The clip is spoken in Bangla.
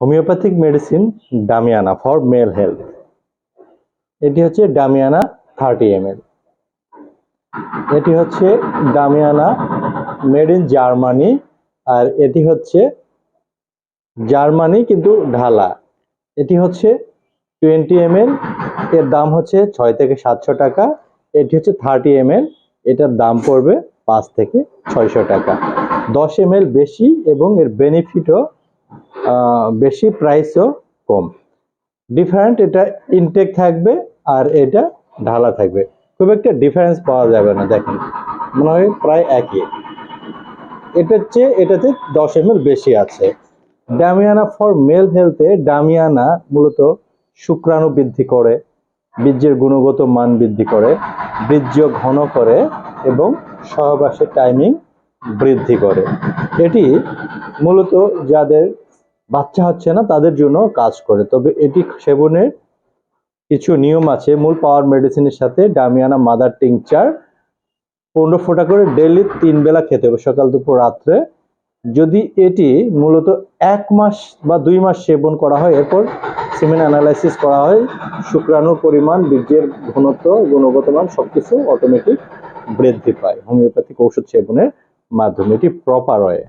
Homeopathic medicine damiana for male health. এটি হচ্ছে ডামিয়ানা থার্টি এম এটি হচ্ছে ডামিয়ানা মেড ইন জার্মানি আর এটি হচ্ছে জার্মানি কিন্তু ঢালা। এটি হচ্ছে টোয়েন্টি এম এর দাম হচ্ছে ছয় থেকে সাতশো টাকা। এটি হচ্ছে থার্টি এম এটার দাম পড়বে পাঁচ থেকে ছয়শো টাকা। দশ এম বেশি এবং এর বেনিফিটও বেশি প্রাইসও কম। ডিফারেন্ট এটা ইনটেক থাকবে আর এটা ঢালা থাকবে। খুব একটা ডিফারেন্স পাওয়া যাবে না, দেখেন। মনে হয় প্রায় একই। এটার চেয়ে এটাতে দশ এম বেশি আছে। ডামিয়ানা ফর মেল হেলথে ডামিয়ানা মূলত শুক্রাণু বৃদ্ধি করে, বীর্যের গুণগত মান বৃদ্ধি করে, বীর্য ঘন করে এবং সহবাসের টাইমিং বৃদ্ধি করে। এটি মূলত যাদের বাচ্চা হচ্ছে না, তাদের জন্য কাজ করে। তবে এটি সেবনের কিছু নিয়ম আছে। মূল পাওয়ার মেডিসিনের সাথে ডামিয়ানা মাদার টিংচার পনেরো ফোঁটা করে ডেইলি তিন বেলা খেতে হবে সকাল, দুপুর, রাত্রে। যদি এটি মূলত এক মাস বা দুই মাস সেবন করা হয়, এরপর সিমেন অ্যানালাইসিস করা হয়, শুক্রাণুর পরিমাণ, বীর্যের ঘনত্ব, গুণগত মান সবকিছু অটোমেটিক বৃদ্ধি পায়। হোমিওপ্যাথিক ঔষধ সেবনের মাধ্যমে এটি প্রপার হয়।